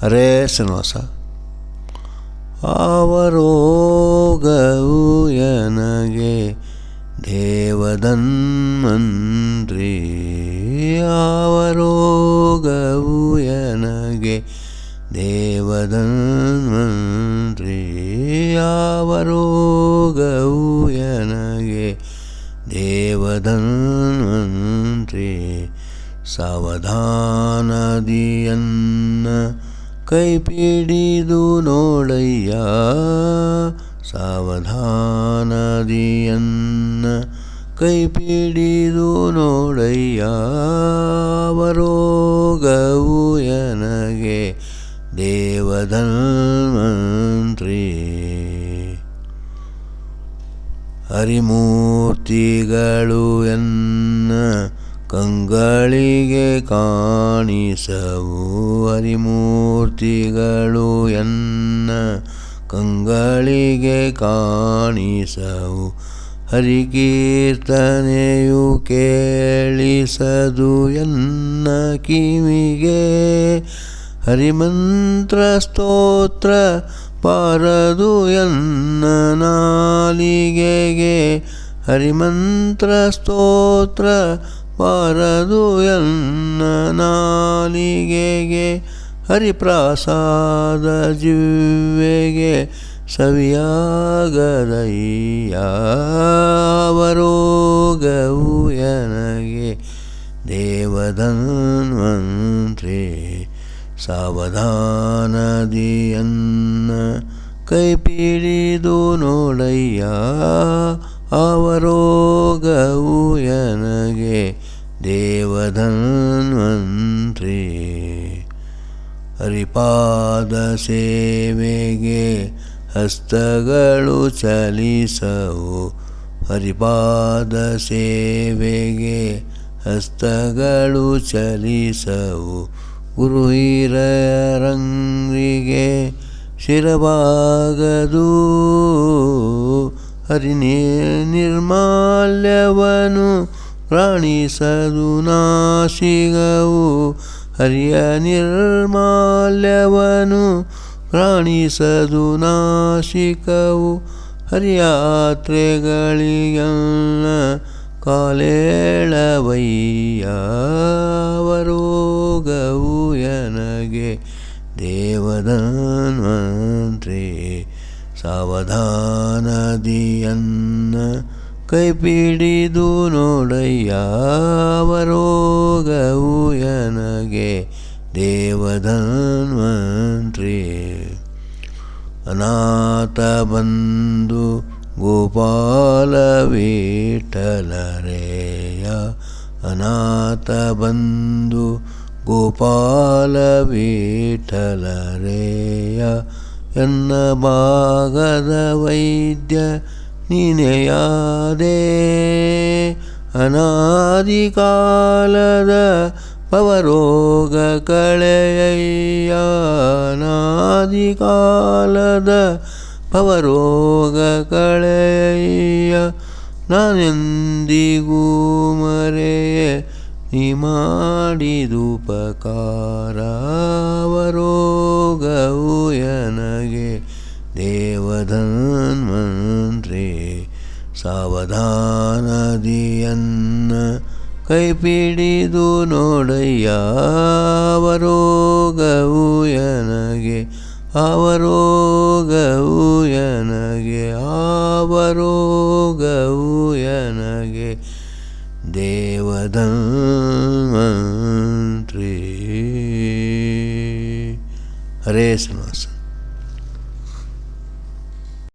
ಹರೇ ಶ್ರೀನಿವಾಸ. ಅವರೋಗವು ಎನಗೆ ದೇವದನ್ಮಂದ್ರಿ ಅವರೋಗವು ಎನಗೆ ದೇವದನ್ಮಂದ್ರಿ ಅವರೋಗವು ಎನಗೆ ದೇವದನ್ಮಂದ್ರಿ ಸಾವಧಾನದಿಯನ್ನ ಕೈ ಪಿಡಿದು ನೋಡಯ್ಯ ಸಾವಧಾನದಿಯನ್ನ ಕೈಪಿಡಿದು ನೋಡಯ್ಯ ಅವರೋಗವು ಎನಗೆ ದೇವಧನ್ವಂತ್ರಿ ಹರಿಮೂರ್ತಿಗಳು ಎನ್ನ ಕಂಗಳಿಗೆ ಕಾಣಿಸವು ಹರಿಮೂರ್ತಿಗಳು ಎನ್ನ ಕಂಗಳಿಗೆ ಕಾಣಿಸವು ಹರಿಕೀರ್ತನೆಯು ಕೇಳಿಸದು ಎನ್ನ ಕಿವಿಗೆ ಹರಿಮಂತ್ರ ಸ್ತೋತ್ರ ಪಾರದು ಎನ್ನ ನಾಲಿಗೆಗೆ ಹರಿಮಂತ್ರ ಸ್ತೋತ್ರ ಪಾರದು ಎನ್ನ ನಾಲಿಗೆಗೆ ಹರಿಪ್ರಸಾದ ಜಿವ್ವೆಗೆ ಸವಿಯಾಗದಯ್ಯಾವರೋಗವು ಎನಗೆ ದೇವಧನ್ವಂತ್ರಿ ಸಾವಧಾನದಿಯನ್ನ ಕೈಪಿಡಿದು ನೋಡಯ್ಯ ಅವರೋಗವು ಎನಗೆ ದೇವಧನ್ವಂತ್ರಿ ಹರಿಪಾದ ಸೇವೆಗೆ ಹಸ್ತಗಳು ಚಲಿಸವು ಹರಿಪಾದ ಸೇವೆಗೆ ಹಸ್ತಗಳು ಚಲಿಸವು ಗುರು ಹಿರರಂಗ್ರಿಗೆ ಶಿರವಾಗದು ಹರಿ ನಿರ್ಮಾಲ್ಯವನು ಪ್ರಾಣಿಸದು ನಾಶಿಗವು ಹರಿಯ ನಿರ್ಮಾಲ್ಯವನು. ಪ್ರಾಣಿಸದು ನಾಶಿಕವು ಹರಿಯಾತ್ರೆಗಳಿಗಲ್ಲ ಕಾಲೇಳವಯ್ಯಾವರೋಗವು ಎನಗೆ ದೇವಧನ್ವಂತ್ರಿ ಸಾವಧಾನದಿಯನ್ನ ಕೈ ಪಿಡಿದು ನೋಡಯ್ಯ ಅವರೋಗವು ಎನಗೆ ದೇವಧನ್ವಂತ್ರಿ. ಅನಾಥ ಬಂಧು ಗೋಪಾಲ ವಿಠಲರೆಯ, ಅನಾಥ ಬಂಧು ಗೋಪಾಲ ವಿಠಲರೆಯ. ಎನ್ನ ಭಾಗದ ವೈದ್ಯ ನೀನೆಯಾದೆ ಅನಾದಿ ಕಾಲದ ಪವರೋಗ ಕಳೆಯ ಅನಾದಿ ಕಾಲದ ಪವರೋಗ ಕಳೆಯಯ್ಯ. ನಾನೆಂದಿಗೂ ಮರೆಯೇ, ನೀ ಮಾಡಿದುಪಕಾರ ಅವರೋಗವು ಎನಗೆ ದೇವಧನ್ವಂತ್ರಿ ಸಾವಧಾನದಿಯನ್ನ ಕೈಪಿಡಿದು ನೋಡಯ್ಯ ಅವರೋಗವು ಎನಗೆ ಅವರೋಗವು ಎನಗೆ ಅವರೋಗವು ಎನಗೆ. ದೇವಧನ್ವಂತ್ರಿ ಹರೇ